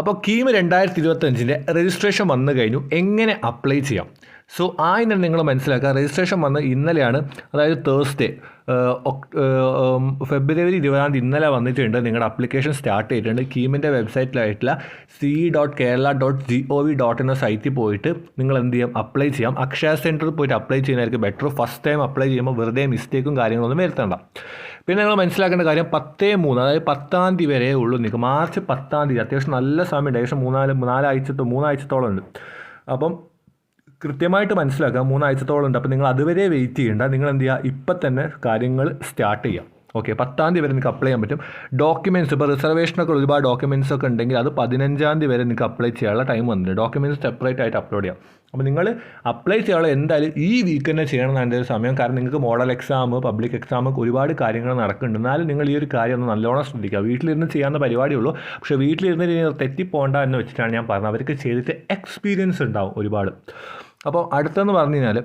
അപ്പോൾ കീം രണ്ടായിരത്തി ഇരുപത്തഞ്ചിന്റെ രജിസ്ട്രേഷൻ വന്നു കഴിഞ്ഞു. എങ്ങനെ അപ്ലൈ ചെയ്യാം? സോ ആ ഇനം നിങ്ങൾ മനസ്സിലാക്കുക രജിസ്ട്രേഷൻ വന്ന് ഇന്നലെയാണ്. അതായത് തേഴ്സ്ഡേ ഫെബ്രുവരി ഇരുപതാം തീയതി ഇന്നലെ വന്നിട്ടുണ്ട്. നിങ്ങളുടെ അപ്ലിക്കേഷൻ സ്റ്റാർട്ട് ചെയ്തിട്ടുണ്ട്. കീമിന്റെ വെബ്സൈറ്റിലായിട്ടുള്ള C dot Kerala dot G O V dot എന്ന സൈറ്റിൽ പോയിട്ട് നിങ്ങൾ എന്ത് ചെയ്യാം? അപ്ലൈ ചെയ്യാം. അക്ഷയ സെന്ററിൽ പോയിട്ട് അപ്ലൈ ചെയ്യുന്നതായിരിക്കും ബെറ്റർ ഫസ്റ്റ് ടൈം അപ്ലൈ ചെയ്യുമ്പോൾ വെറുതെ മിസ്റ്റേക്കും കാര്യങ്ങളൊന്നും വരുത്തണ്ട. പിന്നെ നിങ്ങൾ മനസ്സിലാക്കേണ്ട കാര്യം പത്തേ മൂന്ന് അതായത് പത്താം തീയതി വരെ ഉള്ളൂ നിങ്ങൾക്ക് മാർച്ച് പത്താം തീയതി. അത്യാവശ്യം നല്ല സമയമുണ്ട്. ഏകദേശം മൂന്നാൽ നാലാഴ്ചത്തോ മൂന്നാഴ്ചത്തോളം ഉണ്ട്. അപ്പം കൃത്യമായിട്ട് മനസ്സിലാക്കുക മൂന്നാഴ്ചത്തോളം ഉണ്ട്. അപ്പോൾ നിങ്ങൾ അതുവരെ വെയിറ്റ് ചെയ്യേണ്ട. നിങ്ങൾ എന്ത് ചെയ്യുക? ഇപ്പം തന്നെ കാര്യങ്ങൾ സ്റ്റാർട്ട് ചെയ്യാം ഓക്കെ പത്താം തീയതി വരെ നിങ്ങൾക്ക് അപ്ലൈ ചെയ്യാൻ പറ്റും. ഡോക്യുമെന്റ്സ് ഇപ്പോൾ റിസർവേഷനൊക്കെ ഒരുപാട് ഡോക്യുമെന്റ്സ് ഒക്കെ ഉണ്ടെങ്കിൽ അത് പതിനഞ്ചാം തീയതി വരെ നിങ്ങൾക്ക് അപ്ലൈ ചെയ്യാനുള്ള ടൈം വന്നിട്ടുണ്ട്. ഡോക്യുമെന്റ്സ് സെപ്പറേറ്റ് ആയിട്ട് അപ്ലോഡ് ചെയ്യാം. അപ്പോൾ നിങ്ങൾ അപ്ലൈ ചെയ്യാനുള്ള എന്തായാലും ഈ വീക്ക് തന്നെ ചെയ്യണം എന്നാണ് ഒരു സമയം. കാരണം നിങ്ങൾക്ക് മോഡൽ എക്സാം പബ്ലിക് എക്സാം ഒരുപാട് കാര്യങ്ങൾ നടക്കുന്നുണ്ട്. എന്നാലും നിങ്ങൾ ഈ ഒരു കാര്യം ഒന്ന് നല്ലോണം ശ്രദ്ധിക്കുക. വീട്ടിലിരുന്ന് ചെയ്യാവുന്ന പരിപാടിയുള്ളൂ പക്ഷേ വീട്ടിലിരുന്ന് ഇനി തെറ്റിപ്പോണ്ട എന്ന് വെച്ചിട്ടാണ് ഞാൻ പറഞ്ഞത്. അവർക്ക് ചെയ്തിട്ട് എക്സ്പീരിയൻസ് ഉണ്ടാവും ഒരുപാട്. അപ്പോൾ അടുത്തെന്ന് പറഞ്ഞു കഴിഞ്ഞാൽ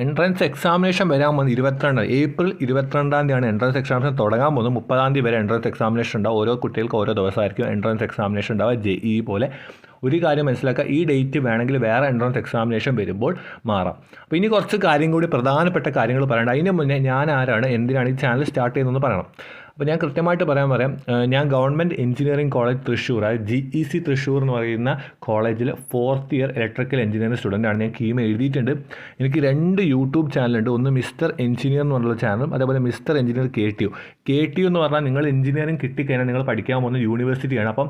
എൻട്രൻസ് എക്സാമിനേഷൻ വരാൻ പോകുന്നത് ഇരുപത്തിരണ്ട് ഏപ്രിൽ ഇരുപത്തിരണ്ടാം തീയതിയാണ് എൻട്രൻസ് എക്സാമിനേഷൻ തുടങ്ങാൻ പോകുന്നത് മുപ്പതാം തീയതി വരെ എൻട്രൻസ് എക്സാമിനേഷൻ ഉണ്ടാവും. ഓരോ കുട്ടികൾക്ക് ഓരോ ദിവസമായിരിക്കും എൻട്രൻസ് എക്സാമിനേഷൻ ഉണ്ടാവുക. ജെ ഇ പോലെ. ഒരു കാര്യം മനസ്സിലാക്കുക ഈ ഡേറ്റ് വേണമെങ്കിൽ വേറെ എൻട്രൻസ് എക്സാമിനേഷൻ വരുമ്പോൾ മാറാം. അപ്പോൾ ഇനി കുറച്ച് കാര്യം കൂടി പ്രധാനപ്പെട്ട കാര്യങ്ങൾ പറയേണ്ട. അതിന് മുന്നേ ഞാൻ ആരാണ് എന്തിനാണ് ഈ ചാനൽ സ്റ്റാർട്ട് ചെയ്യുന്നതെന്ന് പറയണം. അപ്പോൾ ഞാൻ കൃത്യമായിട്ട് പറയാൻ പറയാം ഞാൻ ഗവൺമെന്റ് എഞ്ചിനീയറിംഗ് കോളേജ് തൃശ്ശൂർ അതായത് ജി ഇ സി തൃശ്ശൂർ എന്ന് പറയുന്ന കോളേജിൽ ഫോർത്ത് ഇയർ ഇലക്ട്രിക്കൽ എഞ്ചിനീയറിംഗ് സ്റ്റുഡന്റാണ് ഞാൻ കീമ എഴുതിയിട്ടുണ്ട്. എനിക്ക് രണ്ട് യൂട്യൂബ് ചാനലുണ്ട് ഒന്ന് മിസ്റ്റർ എഞ്ചിനീയർ എന്ന് പറഞ്ഞുള്ള ചാനലും അതേപോലെ mister engineer K T U K T U എന്ന് പറഞ്ഞാൽ നിങ്ങൾ എഞ്ചിനീയറിംഗ് കിട്ടിക്കഴിഞ്ഞാൽ നിങ്ങൾ പഠിക്കാൻ പോകുന്ന യൂണിവേഴ്സിറ്റിയാണ് അപ്പം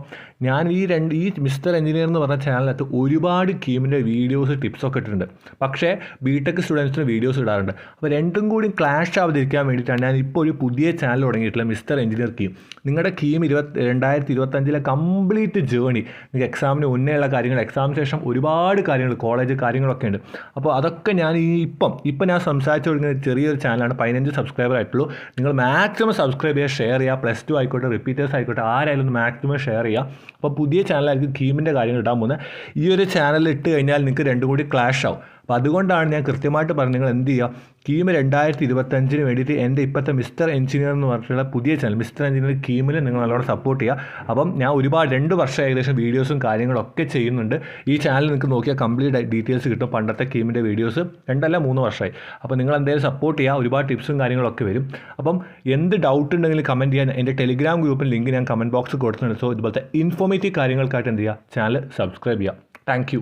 ഞാൻ ഈ രണ്ട് ഈ മിസ്റ്റർ എഞ്ചിനീയർ എന്ന് പറഞ്ഞ ചാനലിനകത്ത് ഒരുപാട് കീമിന്റെ വീഡിയോസ് ടിപ്സൊക്കെ ഇട്ടിട്ടുണ്ട്. പക്ഷേ ബി ടെക് സ്റ്റുഡൻസിന് വീഡിയോസ് ഇടാറുണ്ട്. അപ്പോൾ രണ്ടും കൂടി ക്ലാഷ് ആവാതിരിക്കാൻ വേണ്ടിയിട്ടാണ് ഞാൻ ഇപ്പോൾ ഒരു പുതിയ ചാനൽ തുടങ്ങിയിട്ടുള്ള മിസ്റ്റർ എഞ്ചിനീയർ കീം നിങ്ങളുടെ കീം ഇരുപത്തി രണ്ടായിരത്തി ഇരുപത്തഞ്ചിലെ കംപ്ലീറ്റ് ജേണി നിങ്ങൾക്ക് എക്സാമിന് മുന്നേയുള്ള കാര്യങ്ങൾ എക്സാമിന് ശേഷം ഒരുപാട് കാര്യങ്ങൾ കോളേജ് കാര്യങ്ങളൊക്കെ ഉണ്ട്. അപ്പോൾ അതൊക്കെ ഞാൻ ഈ ഇപ്പം ഇപ്പം ഞാൻ സംസാരിച്ചു കൊടുക്കുന്ന ചെറിയൊരു ചാനലാണ് പതിനഞ്ച് സബ്സ്ക്രൈബർ ആയിട്ടുള്ളൂ. നിങ്ങൾ മാക്സിമം സബ്സ്ക്രൈബ് ചെയ്യുക ഷെയർ ചെയ്യുക. പ്ലസ് ടു ആയിക്കോട്ടെ റിപ്പീറ്റേഴ്സ് ആയിക്കോട്ടെ ആരായാലും ഒന്ന് മാക്സിമം ഷെയർ ചെയ്യുക. അപ്പോൾ പുതിയ ചാനലായിരിക്കും കീമിന്റെ കാര്യങ്ങൾ ഇടാൻ പോകുന്നത്. ഈ ഒരു ചാനൽ ഇട്ട് കഴിഞ്ഞാൽ നിങ്ങൾക്ക് രണ്ടും കൂടി ക്ലാഷ് ആവും. അപ്പോൾ അതുകൊണ്ടാണ് ഞാൻ കൃത്യമായിട്ട് പറഞ്ഞത് നിങ്ങൾ എന്ത് ചെയ്യുക കീമ് രണ്ടായിരത്തി ഇരുപത്തഞ്ചിന് വേണ്ടിയിട്ട് എന്റെ ഇപ്പോഴത്തെ മിസ്റ്റർ എഞ്ചിനീയർ എന്ന് പറഞ്ഞിട്ടുള്ള പുതിയ ചാനൽ മിസ്റ്റർ എഞ്ചിനീയർ കീമിൽ നിങ്ങൾ നല്ലോണം സപ്പോർട്ട് ചെയ്യുക. അപ്പം ഞാൻ ഒരുപാട് രണ്ട് വർഷം ഏകദേശം വീഡിയോസും കാര്യങ്ങളൊക്കെ ചെയ്യുന്നുണ്ട്. ഈ ചാനൽ നിങ്ങൾക്ക് നോക്കിയാൽ കംപ്ലീറ്റ് ഡീറ്റെയിൽസ് കിട്ടും. പണ്ടത്തെ കീമിന്റെ വീഡിയോസ് രണ്ടല്ല മൂന്ന് വർഷമായി. അപ്പോൾ നിങ്ങൾ എന്തായാലും സപ്പോർട്ട് ചെയ്യുക ഒരുപാട് ടിപ്സും കാര്യങ്ങളൊക്കെ വരും. അപ്പം എന്ത് ഡൗട്ട് ഉണ്ടെങ്കിലും കമന്റ് ചെയ്യാൻ എന്റെ ടെലിഗ്രാം ഗ്രൂപ്പിൽ ലിങ്ക് ഞാൻ കമന്റ് ബോക്സിൽ കൊടുത്തിട്ടുണ്ട്. സോ ഇതുപോലത്തെ ഇൻഫോർമേറ്റീവ് കാര്യങ്ങൾക്കായിട്ട് എന്ത് ചെയ്യുക ചാനൽ സബ്സ്ക്രൈബ് ചെയ്യുക. താങ്ക്